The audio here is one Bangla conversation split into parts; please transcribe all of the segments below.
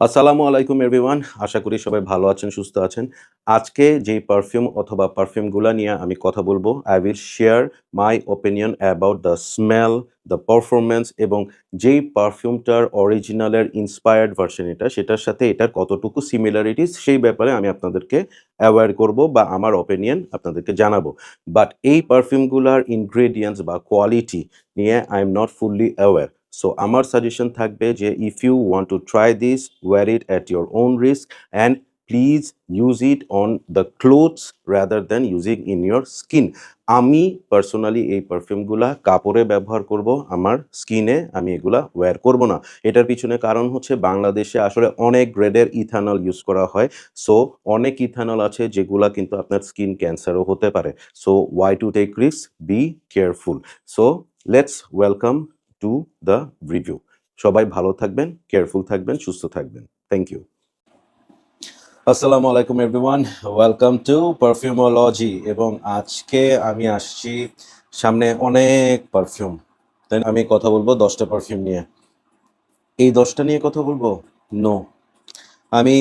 আসসালামু আলাইকুম এভরিওয়ান আশা করি সবাই ভালো আছেন, সুস্থ আছেন। আজকে যেই পারফিউম অথবা পারফিউমগুলো নিয়ে আমি কথা বলব I will share my opinion about the smell the performance এবং যেই পারফিউমটার অরিজিনালের ইন্সপায়ার্ড ভার্সন এটা, সেটার সাথে এটার কতটুকু সিমিলারিটিস সেই ব্যাপারে আমি আপনাদেরকে অ্যাওয়্যার করব বা আমার ওপিনিয়ন আপনাদেরকে জানাব। বাট এই পারফিউমগুলার ইনগ্রেডিয়েন্টস বা কোয়ালিটি নিয়ে I am not fully aware so আমার সাজেশন থাকবে যে if you want to try this wear it at your own risk and please use it on the clothes rather than using in your skin আমি পার্সোনালি এই পারফিউমগুলা কাপড়ে ব্যবহার করব, আমার স্কিনে আমি এগুলা ওয়্যার করব না। এটার পিছনে কারণ হচ্ছে বাংলাদেশে আসলে অনেক গ্রেডের ইথানল ইউজ করা হয়। সো অনেক ইথানল আছে যেগুলা কিন্তু আপনার স্কিন ক্যান্সারও হতে পারে। So why to take risk be careful so let's welcome to the review সবাই ভালো থাকবেন কেয়ারফুল থাকবেন, সুস্থ থাকবেন। থ্যাংক ইউ আসসালামু আলাইকুম এভরিওয়ান ওয়েলকাম টু পারফিউমোলজি এবং আজকে আমি আসছি সামনে অনেক পারফিউম দেন আমি কথা বলব দশটা পারফিউম নিয়ে। এই দশটা নিয়ে কথা বলব? নো আমি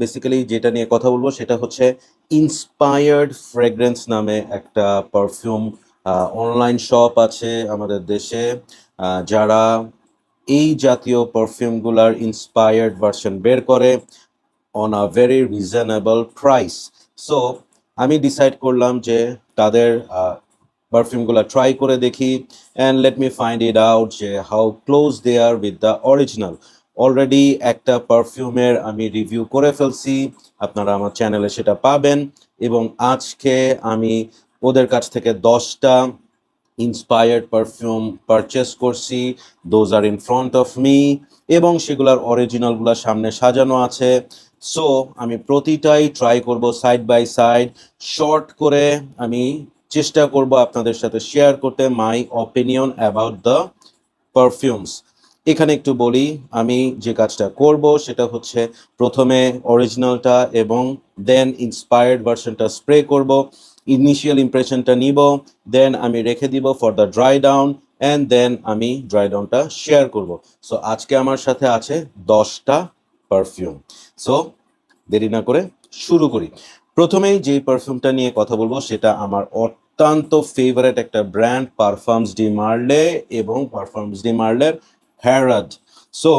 বেসিক্যালি যেটা নিয়ে কথা বলব সেটা হচ্ছে ইন্সপায়ার্ড ফ্রেগ্রেন্স নামে একটা পারফিউম অনলাইন শপ আছে আমাদের দেশে। যারা এই জাতীয় পারফিউমগুলার ইন্সপায়ার্ড ভার্সন বের করে on a very reasonable price so আমি ডিসাইড করলাম যে তাদের পারফিউমগুলো ট্রাই করে দেখি and let me find it out যে how close they are with the original already একটা পারফিউমের আমি রিভিউ করে ফেলছি, আপনারা আমার চ্যানেলে সেটা পাবেন এবং আজকে আমি ওদের কাছ থেকে দশটা ইন্সপায়ার্ড পারফিউম পারচেস করছি। Those are in front of me এবং সেগুলোর অরিজিনালগুলো সামনে সাজানো আছে। সো আমি প্রতিটাই ট্রাই করব সাইড বাই সাইড শর্ট করে আমি চেষ্টা করব আপনাদের সাথে শেয়ার করতে my opinion about the perfumes এখানে একটু বলি, আমি যে কাজটা করব সেটা হচ্ছে প্রথমে অরিজিনালটা এবং দেন ইন্সপায়ার্ড ভার্সনটা স্প্রে করব। ইনিশিয়াল ইমপ্রেশনটা নিব দেন আমি রেখে দিব for the dry down and then আমি ড্রাই ডাউনটা শেয়ার করব। সো আজকে আমার সাথে আছে দশটা পারফিউম সো দেরি না করে শুরু করি। প্রথমেই যে পারফিউমটা নিয়ে কথা বলব, সেটা আমার অত্যন্ত ফেভারেট একটা ব্র্যান্ড পারফর্মস ডি মার্লে এবং পারফর্মস ডি মার্লের হ্যারাড সো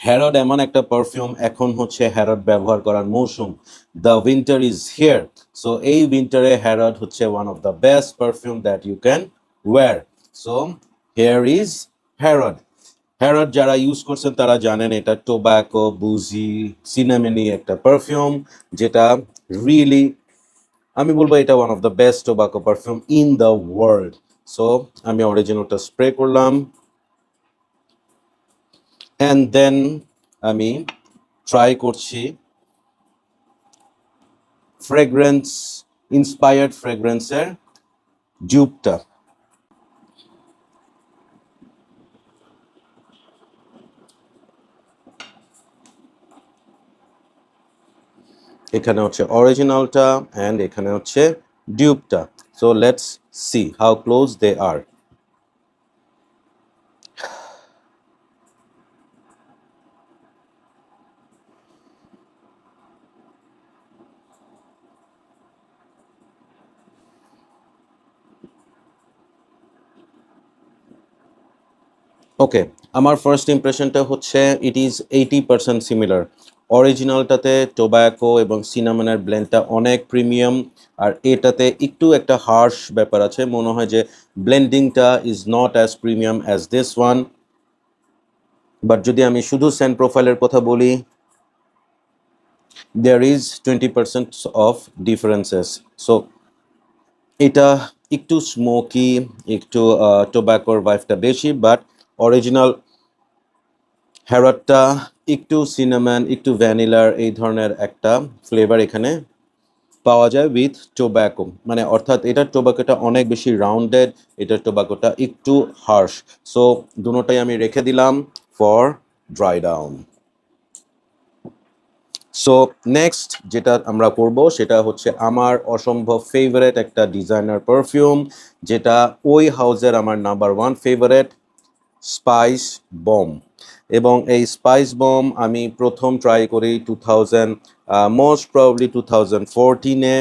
হ্যারড এমন একটা পারফিউম এখন হচ্ছে হ্যারড ব্যবহার করার মৌসুম। The winter is here so এই উইন্টারে হ্যারড হচ্ছে one of the best perfume that you can wear so here is Herod Herod যারা ইউজ করছেন, তারা জানেন এটা টোব্যাকো বুজি সিনামেনি একটা পারফিউম যেটা রিয়েলি আমি বলব এটা one of the best tobacco perfume in the world so আমি অরিজিনালটা স্প্রে করলাম। অ্যান্ড দেন আমি ট্রাই করছি। ফ্রেগ্রেন্স ইন্সপায়ার্ড ফ্রেগ্রেন্সের ডিউবটা এখানে হচ্ছে অরিজিনালটা অ্যান্ড এখানে হচ্ছে ডিউবটা so let's see how close they are okay আমার ফার্স্ট ইমপ্রেশনটা হচ্ছে it is eighty percent similar অরিজিনালটাতে tobacco এবং সিনামনের ব্লেন্ডটা অনেক প্রিমিয়াম আর এটাতে একটু একটা হার্শ ব্যাপার আছে। মনে হয় যে ব্লেন্ডিংটা is not as premium as this one but যদি আমি শুধু সেন্ট প্রোফাইলের কথা বলি there is twenty percent of differences so এটা একটু স্মোকি একটু টোব্যাকোর ভাইফটা বেশি বাট অরিজিনাল হ্যারটটা, একটু সিনামান একটু ভ্যানিলার, এই ধরনের একটা ফ্লেভার এখানে পাওয়া যায় উইথ টোব্যাকো মানে অর্থাৎ এটার টোব্যাকোটা অনেক বেশি রাউন্ডেড এটার টোব্যাকোটা একটু হার্শ সো দুটোটাই আমি রেখে দিলাম for dry down so next যেটা আমরা করব সেটা হচ্ছে আমার অসম্ভব ফেভারেট একটা ডিজাইনার পারফিউম যেটা ওই হাউজের আমার number one favourite spice bomb এবং এই স্পাইস বম আমি প্রথম ট্রাই করি two thousand most probably two thousand ফোরটিনে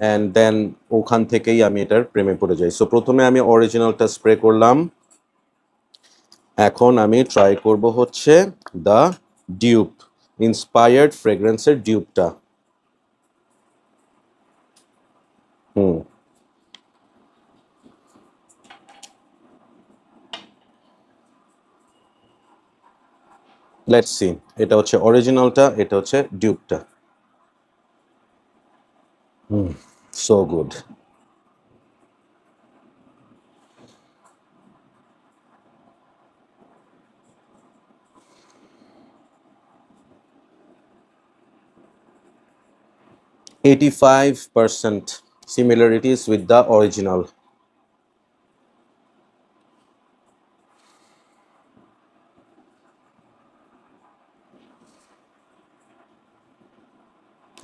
and then ওখান থেকেই আমি এটার প্রেমে পড়ে যাই। সো প্রথমে আমি অরিজিনালটা স্প্রে করলাম। এখন আমি ট্রাই করব হচ্ছে দ্য ডিউপ ইন্সপায়ার্ড ফ্রেগ্রেন্সের ডিউপটা হুম। লেটস সি এটা হচ্ছে অরিজিনালটা এটা হচ্ছে ডিউপটা হুম so good Eighty-five percent similarities with the original.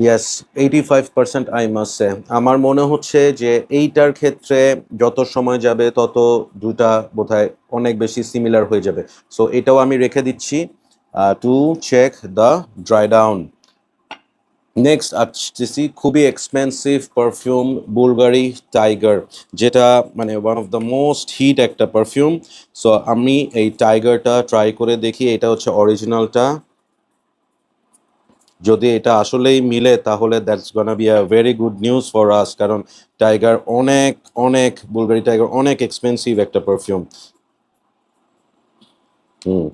Yes eighty five percent I must say আমার মনে হচ্ছে যে এইটার ক্ষেত্রে যত সময় যাবে, তত দুটা বোধহয় অনেক বেশি সিমিলার হয়ে যাবে। সো এটাও আমি রেখে দিচ্ছি to check the dry down next আসতেছি খুবই এক্সপেন্সিভ পারফিউম বুলগারি টাইগার যেটা মানে one of the most hit একটা পারফিউম সো আমি এই টাইগারটা ট্রাই করে দেখি, এটা হচ্ছে অরিজিনালটা যদি এটা আসলেই মিলে, তাহলে that's gonna be a very good news for us কারণ টাইগার অনেক অনেক বুলগারি টাইগার অনেক এক্সপেন্সিভ একটা perfume hmm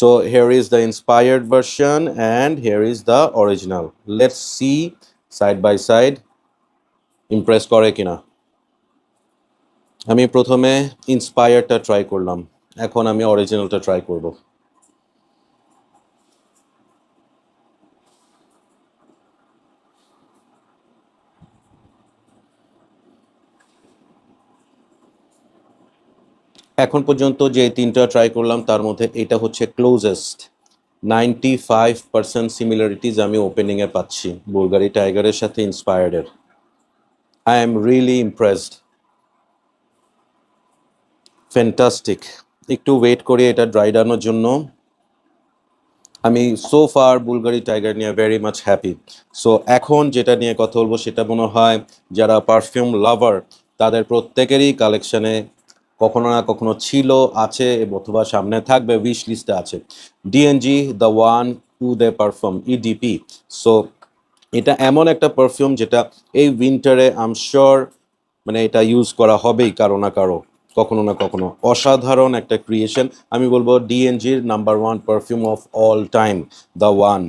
So, here is the inspired version and here is the original. See side by side, impress করে কিনা। আমি প্রথমে ইন্সপায়ারটা ট্রাই করলাম, এখন আমি অরিজিনালটা ট্রাই করব। এখন পর্যন্ত যে তিনটা ট্রাই করলাম, তার মধ্যে এটা হচ্ছে closest ninety five percent similarities আমি ওপেনিংয়ে পাচ্ছি বুলগারি টাইগারের সাথে ইন্সপায়ার্ডের I am really impressed fantastic একটু ওয়েট করি এটা ড্রাই ডানোর জন্য। আমি সো ফার বুলগারি টাইগার নিয়ে ভেরি মাচ হ্যাপি সো এখন যেটা নিয়ে কথা বলব সেটা মনে হয়, যারা পারফিউম লাভার তাদের প্রত্যেকেরই কালেকশনে কখনো না কখনো ছিল, আছে, অথবা সামনে থাকবে উইশ লিস্টে আছে। D and G the one to the perfume EDP so এটা এমন একটা পারফিউম যেটা এই উইন্টারে আম শিওর মানে এটা ইউজ করা হবেই কারও না কারও, কখনো না কখনো। অসাধারণ একটা ক্রিয়েশন আমি বলব ডিএনজির number one perfume of all time the one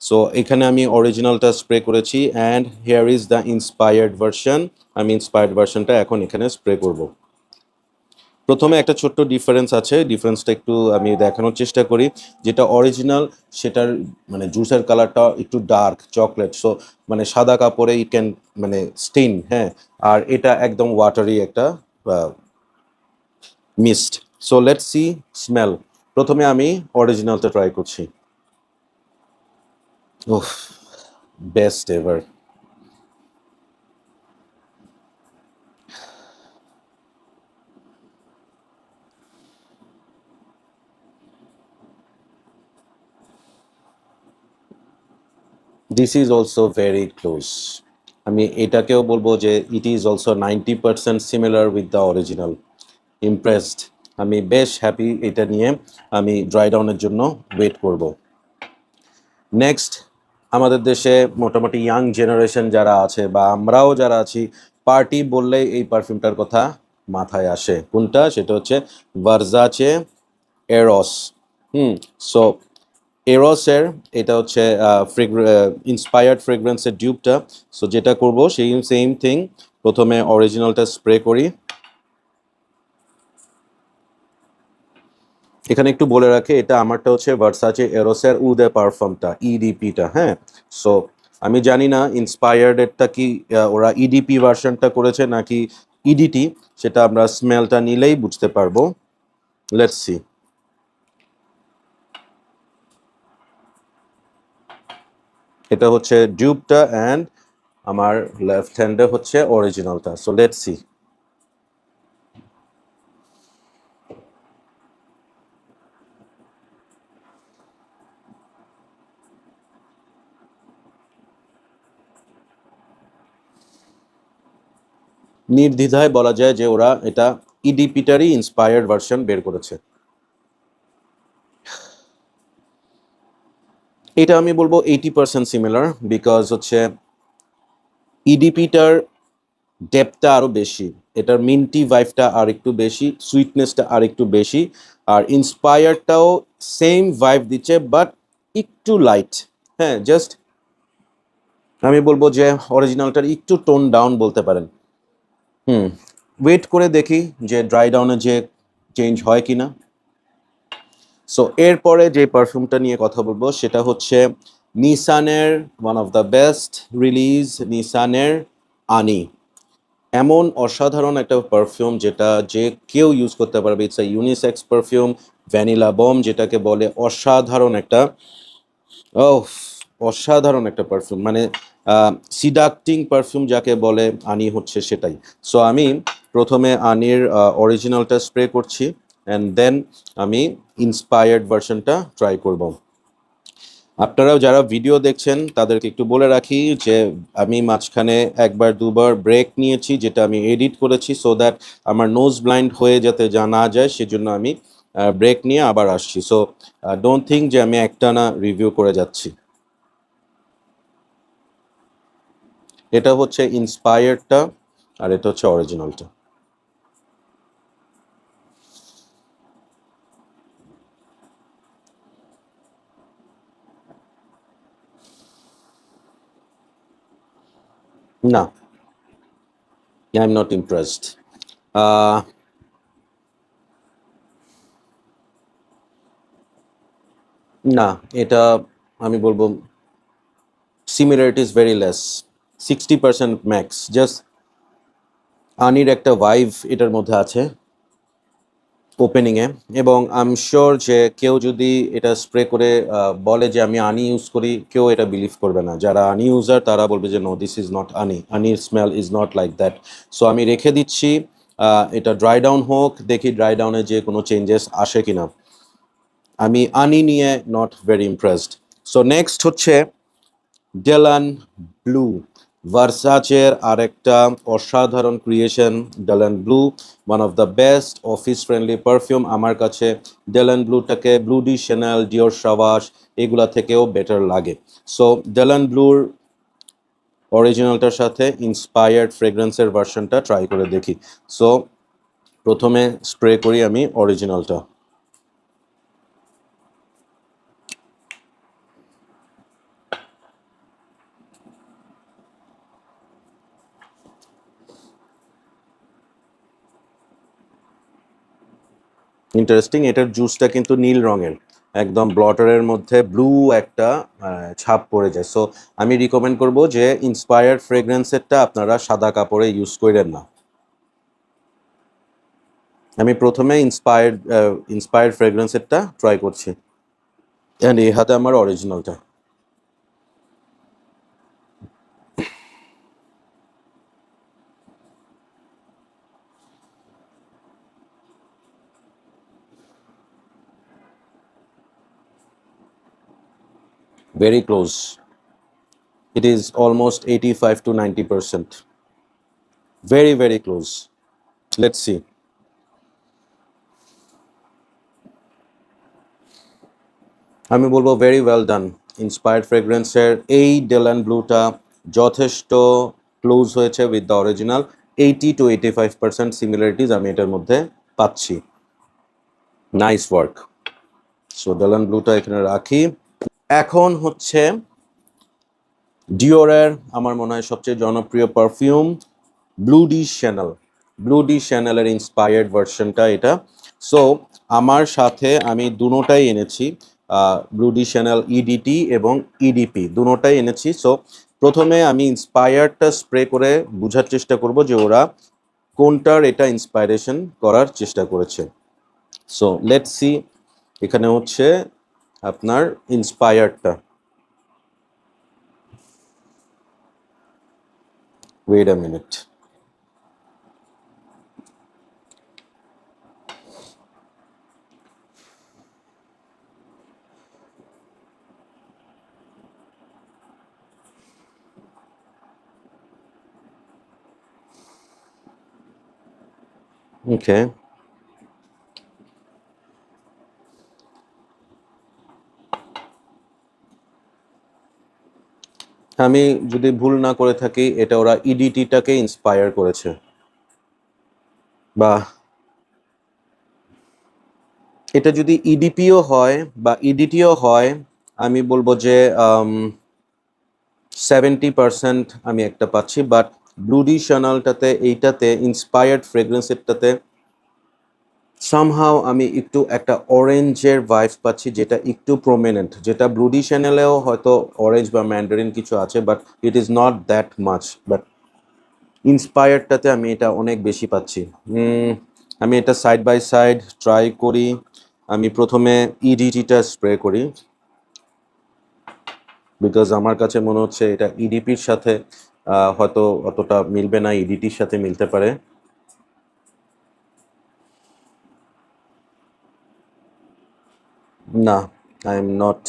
so এখানে আমি অরিজিনালটা স্প্রে করেছি and here is the inspired version আমি ইন্সপায়ার্ড ভার্সনটা এখন এখানে স্প্রে করব। প্রথমে একটা ছোট্ট ডিফারেন্স আছে। ডিফারেন্সটা একটু আমি দেখানোর চেষ্টা করি। যেটা অরিজিনাল সেটার মানে জুসের কালারটা একটু ডার্ক চকলেট সো মানে সাদা কাপড়ে ইট ক্যান মানে স্টেইন হ্যাঁ? আর এটা একদম ওয়াটারি একটা mist so let see smell প্রথমে আমি অরিজিনালটা ট্রাই করছি। ওহ best ever this is also very close আমি এটাকেও বলব যে it is also ninety percent similar with the original impressed আমি বেশ হ্যাপি এটা নিয়ে আমি ড্রাই ডাউনের জন্য ওয়েট করব। নেক্সট আমাদের দেশে মোটামুটি ইয়াং জেনারেশন যারা আছে বা আমরাও যারা আছি পার্টি বললেই এই পারফিউমটার কথা মাথায় আসে। কোনটা? সেটা হচ্ছে ভার্জাচে এরস হুম সো এরসের এটা হচ্ছে ইন্সপায়ার্ড ফ্রেগরেন্সের ডিউবটা সো যেটা করব, সেই সেম থিং প্রথমে অরিজিনালটা স্প্রে করি। এখানে একটু বলে রাখে, এটা আমারটা হচ্ছে ভার্সাচে এরোসের উদে পারফর্মটা ইডিপিটা হ্যাঁ? সো আমি জানি না ইন্সপায়ার্ডেরটা কি ওরা ইডিপি ভার্সনটা করেছে নাকি ইডিটি সেটা আমরা স্মেলটা নিলেই বুঝতে পারব। লেটস সি এটা হচ্ছে ডিউবটা অ্যান্ড আমার লেফট হ্যান্ডে হচ্ছে অরিজিনালটা সো লেট সি নির্দ্বিধায় বলা যায় যে ওরা এটা ইডিপিটারই ইন্সপায়ার্ড ভার্সন বের করেছে। এটা আমি বলব এইটি পার্সেন্ট সিমিলার বিকজ হচ্ছে ইডিপিটার ডেপটা আরও বেশি, এটার মিন্টি ভাইভটা আর একটু বেশি সুইটনেসটা আর একটু বেশি, আর ইন্সপায়ারটাও সেম ভাইভ দিচ্ছে বাট একটু লাইট হ্যাঁ জাস্ট আমি বলব যে অরিজিনালটার একটু টোন ডাউন বলতে পারেন। হুম ওয়েট করে দেখি যে ড্রাই ডাউনে যে চেঞ্জ হয় কি না সো এরপরে যে পারফিউমটা নিয়ে কথা বলব, সেটা হচ্ছে নিসানের one of the best release নিসানের Ani এমন অসাধারণ একটা পারফিউম যেটা যে কেউ ইউজ করতে পারবে। It's a unisex perfume vanilla bomb যেটাকে বলে অসাধারণ একটা ও অসাধারণ একটা পারফিউম মানে সিডাক্টিং পারফিউম যাকে বলে আনি হচ্ছে সেটাই। সো আমি প্রথমে আনির অরিজিনালটা স্প্রে করছি। অ্যান্ড দেন আমি ইন্সপায়ার্ড ভার্সনটা ট্রাই করব। আপনারাও যারা ভিডিও দেখছেন, তাদেরকে একটু বলে রাখি যে, আমি মাঝখানে একবার দুবার ব্রেক নিয়েছি, যেটা আমি এডিট করেছি সো দ্যাট আমার নোজ ব্লাইন্ড হয়ে যাতে যা না যায়, সেজন্য আমি ব্রেক নিয়ে আবার আসছি। সো ডোন্ট থিঙ্ক যে আমি একটানা রিভিউ করে যাচ্ছি। এটা হচ্ছে ইন্সপায়ার্ডটা আর এটা হচ্ছে অরিজিনালটা না আই এম নট ইমপ্রেসড না এটা আমি বলব similarity is very less sixty percent max just আনির একটা ভাইভ এটার মধ্যে আছে। ওপেনিংয়ে এবং আই এম শিওর যে কেউ যদি এটা স্প্রে করে বলে যে আমি আনি ইউজ করি, কেউ এটা বিলিভ করবে না। যারা আনি ইউজার তারা বলবে যে no this is not Ani আনির smell is not like that so আমি রেখে দিচ্ছি এটা ড্রাই ডাউন হোক, দেখি ড্রাই ডাউনে যে কোনো চেঞ্জেস আসে কিনা। আমি আনি নিয়ে not very impressed so next হচ্ছে ডেলান ব্লু ভার্সাচের আরেকটা অসাধারণ creation Dylan Blue one of the best office friendly perfume আমার কাছে। ডেলান ব্লুটাকে ব্লু ডি চ্যানেল ডিওর সাবাস এগুলা থেকেও বেটার লাগে। সো ডেলান ব্লুর অরিজিনালটার সাথে ইন্সপায়ার্ড ফ্রেগ্রেন্সের ভার্সনটা ট্রাই করে দেখি। সো প্রথমে স্প্রে করি আমি অরিজিনালটা ইন্টারেস্টিং এটার জুসটা কিন্তু নীল রঙের। একদম ব্লটারের মধ্যে ব্লু একটা ছাপ পড়ে যায়। সো আমি রিকমেন্ড করব যে ইন্সপায়ার্ড ফ্রেগরেন্সেরটা আপনারা সাদা কাপড়ে ইউজ করেন না। আমি প্রথমে ইন্সপায়ার্ড ইন্সপায়ার্ড ফ্রেগরেন্সেরটা ট্রাই করছি। অ্যান্ড এই হাতে আমার অরিজিনালটা very close. It is almost 85 to 90 percent. Very, very close. Let's see. আমি বলব ভেরি ওয়েল ডান ইন্সপায়ার্ড ফ্রেগ্রেন্সের এই ডেলান ব্লুটা যথেষ্ট ক্লোজ হয়েছে with the original eighty to eighty five percent similarities আমি এটার মধ্যে পাচ্ছি নাইস ওয়ার্ক সো ডেলান ব্লুটা এখানে রাখি এখন হচ্ছে ডিওরের আমার মনে হয় সবচেয়ে জনপ্রিয় perfume Bleu de Chanel Bleu de শ্যানেলের inspired ভার্সনটা এটা। সো আমার সাথে আমি দুটোটাই এনেছি ব্লু ডি শ্যানেল ইডিটি এবং ইডিপি দুটোটাই এনেছি। সো প্রথমে আমি ইন্সপায়ার্ডটা স্প্রে করে বোঝার চেষ্টা করব যে ওরা কোনটার এটা ইন্সপাইরেশন করার চেষ্টা করেছে। সো লেট সি এখানে হচ্ছে আপনার ইন্সপায়ার্ডটা ওয়েট আ মিনিট ওকে আমি যদি ভুল না করে থাকি, এটা ওরা E ইডিটিটাকে ইন্সপায়ার করেছে। বা এটা যদি ইডিপিও হয় বা ইডিটিও হয়, আমি বলব যে সেভেন্টি পার্সেন্ট আমি একটা পাচ্ছি বাট ব্লুডি শ্যানেলটাতে এইটাতে ইন্সপায়ার্ড ফ্রেগ্রেন্সেরটাতে সামহাও আমি একটু একটা অরেঞ্জের ভাইব পাচ্ছি যেটা একটু প্রমিনেন্ট যেটা ব্লুডি চ্যানেলেও হয়তো অরেঞ্জ বা ম্যান্ডারিন কিছু আছে but it is not that much but ইন্সপায়ার্ডটাতে আমি এটা অনেক বেশি পাচ্ছি। আমি এটা সাইড বাই সাইড ট্রাই করি। আমি প্রথমে E ইডিটিটা স্প্রে করি। বিকজ আমার কাছে মনে হচ্ছে এটা ইডিপির সাথে হয়তো অতটা মিলবে না ইডিটির সাথে মিলতে পারে। না I am not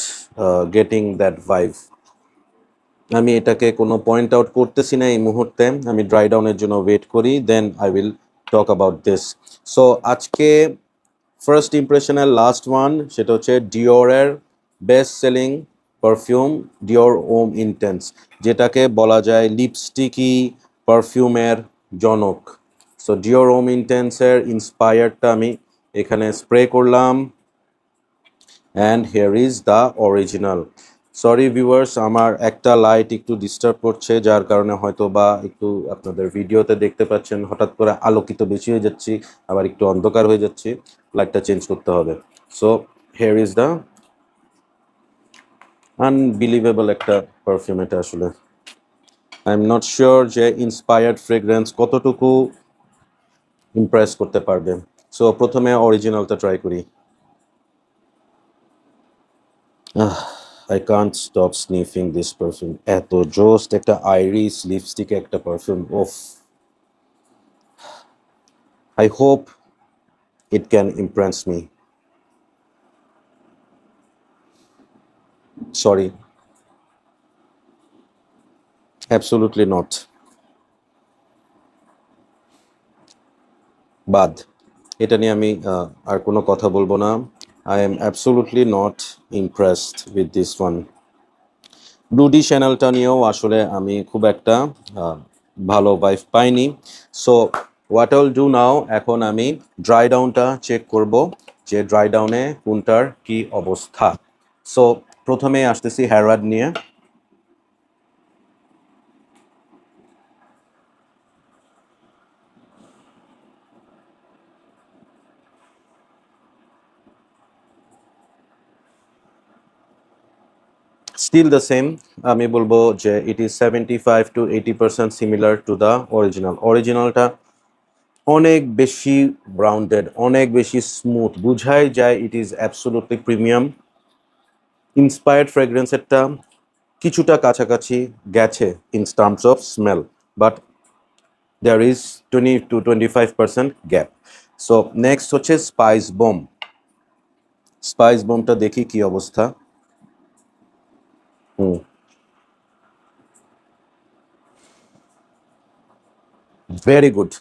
getting that vibe আমি এটাকে কোনো পয়েন্ট আউট করতেছি না এই মুহূর্তে। আমি ড্রাই ডাউনের জন্য ওয়েট করি then I will talk about this so আজকে ফার্স্ট ইমপ্রেশনের লাস্ট ওয়ান সেটা হচ্ছে ডিওরের best selling perfume Dior Homme intense যেটাকে বলা যায় লিপস্টিকি পারফিউমের জনক। সো ডিওর ওম ইন্টেন্সের ইন্সপায়ারটা আমি এখানে স্প্রে করলাম। And here is the original sorry viewers আমার একটা লাইট একটু ডিস্টার্ব করছে, যার কারণে হয়তো বা একটু আপনাদের ভিডিওতে দেখতে পাচ্ছেন, হঠাৎ করে আলোকিত বেশি হয়ে যাচ্ছি, আবার একটু অন্ধকার হয়ে যাচ্ছি লাইটটা চেঞ্জ করতে হবে। So here is the unbelievable একটা পারফিউম এটা আসলে। আই এম নট শিওর যে ইন্সপায়ার্ড ফ্রেগ্রেন্স কতটুকু ইমপ্রেস করতে পারবে। সো প্রথমে অরিজিনালটা ট্রাই করি। I can't stop sniffing this perfume এত জোস্ট একটা আইরিস লিপস্টিক একটা perfume of I hope it can impress me sorry absolutely not বাদ। এটা নিয়ে আমি আর কোনো কথা বলব না। আই am absolutely not impressed with this one. ডুডি চ্যানেলটা নিয়েও আসলে আমি খুব একটা ভালো ভাইফ পাইনি। So what will do now এখন আমি ড্রাই ডাউনটা চেক করব, যে ড্রাই ডাউনে কোনটার কি অবস্থা। সো প্রথমে আসতেছি হ্যারাড নিয়ে। স্টিল দ্য সেম আমি বলব যে it is seventy five to eighty percent similar to the original অরিজিনালটা অনেক বেশি ব্রাউন্ডেড অনেক বেশি স্মুথ বুঝাই যায় it is absolutely premium inspired ফ্রেগ্রেন্সেরটা কিছুটা কাছাকাছি গেছে in terms of smell but there is twenty to twenty five percent gap so next হচ্ছে স্পাইস বোম স্পাইস বোমটা দেখি কি অবস্থা। Very good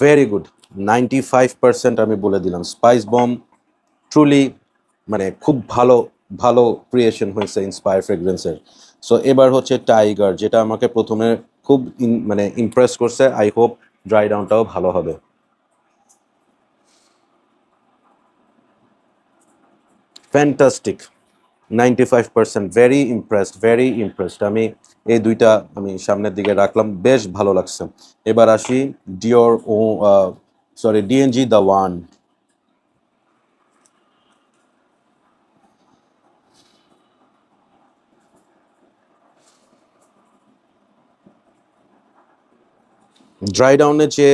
very good ninety five percent আমি বলে দিলাম। স্পাইস বম ট্রুলি মানে খুব ভালো ভালো ক্রিয়েশন হয়েছে ইন্সপায়ার ফ্রেগরেন্সের সো এবার হচ্ছে টাইগার যেটা আমাকে প্রথমে খুব মানে ইমপ্রেস করছে। আই হোপ ড্রাই ডাউনটাও ভালো হবে। Fantastic ninety five percent very impressed very impressed আমি এই দুইটা আমি সামনের দিকে রাখলাম, বেশ ভালো লাগছে। এবার আসি Dior oh sorry D and G the one dry ডাউনে যে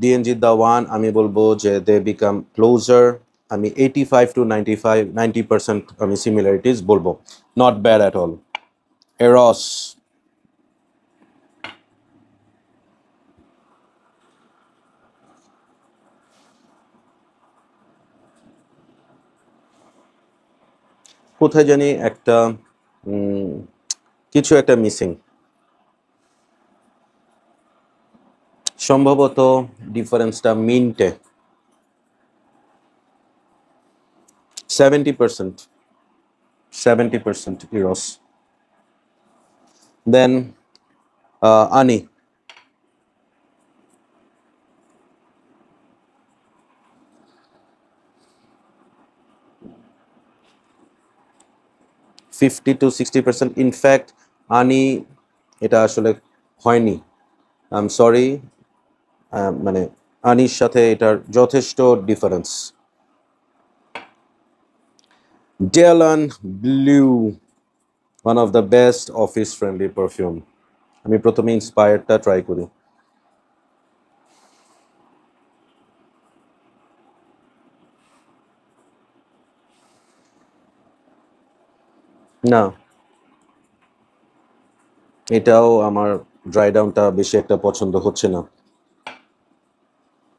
ডিএনজি দ্য ওয়ান আমি বলব যে দে বিকাম ক্লোজার আমি eighty five to ninety five ninety percent আমি সিমিলারিটিস বলব। Not bad at all Eros কোথায় জানি একটা কিছু একটা মিসিং সম্ভবত ডিফারেন্সটা মিন্টে 70%. 70% Eros. Then uh, Ani. Fifty to sixty percent in fact Ani এটা আসলে হয়নি আই এম সরি মানে আনির সাথে এটার যথেষ্ট difference Dylan Blue one of the best office friendly perfume আমি প্রথমে ইন্সপায়ারটা ট্রাই করি। না। এটাও আমার ড্রাই ডাউনটা বেশি একটা পছন্দ হচ্ছে না।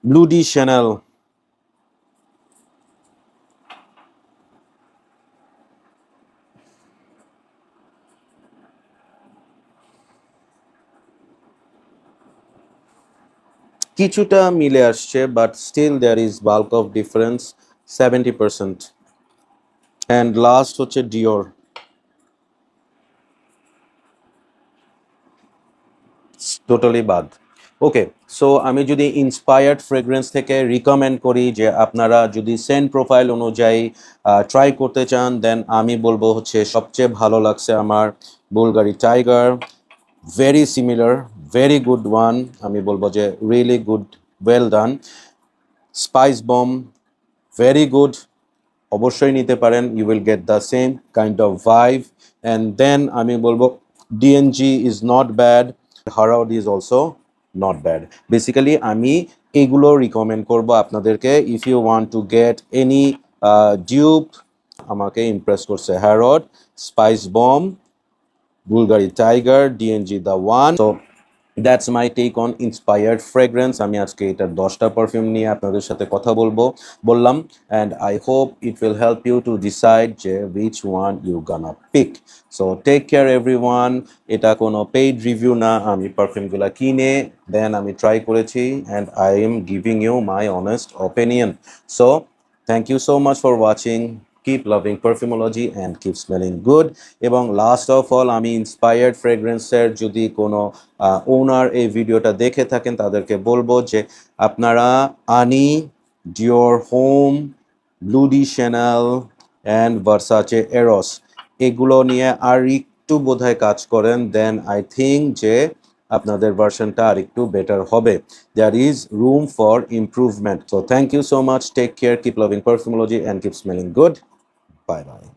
ব্লুডি শ্যানেল কিছুটা মিলে আসছে but still there is bulk of difference seventy percent and last হচ্ছে ডিওর টোটালি বাদ ওকে সো আমি যদি ইন্সপায়ার্ড ফ্রেগ্রেন্স থেকে রিকমেন্ড করি যে আপনারা যদি সেন্ট প্রোফাইল অনুযায়ী ট্রাই করতে চান দেন আমি বলব হচ্ছে সবচেয়ে ভালো লাগছে আমার Bulgari Tygar very similar very good one আমি বলব যে really good well done spice bomb very good অবশ্যই নিতে পারেন you will get the same kind of vibe and then আমি বলব D and G is not bad Herod is also not bad basically আমি এগুলো রিকমেন্ড করব আপনাদেরকে। If you want to get any dupe আমাকে ইমপ্রেস করছে Herod spice bomb Bulgari Tygar D and G the one so that's my take on inspired fragrance আমি আজকে এটার দশটা পারফিউম নিয়ে আপনাদের সাথে কথা বলব, বললাম and I hope it will help you to decide যে which one you gonna pick so take care everyone এটা কোনো পেইড রিভিউ না, আমি পারফিউমগুলো কিনে দেন আমি ট্রাই করেছি and I am giving you my honest opinion so thank you so much for watching keep loving Perfumology and keep smelling good এবং লাস্ট অফ অল আমি ইন্সপায়ার্ড ফ্রেগ্রেন্সের যদি কোনো ওনার এই ভিডিওটা দেখে থাকেন, তাদেরকে বলব যে আপনারা আনি Dior Homme bleu de Chanel and Versace Eros এগুলো নিয়ে আর একটু বোধহয় কাজ করেন দেন আই থিঙ্ক যে আপনাদের ভার্সনটা আর একটু বেটার হবে। There is room for improvement so thank you so much take care keep loving Perfumology and keep smelling good Bye bye.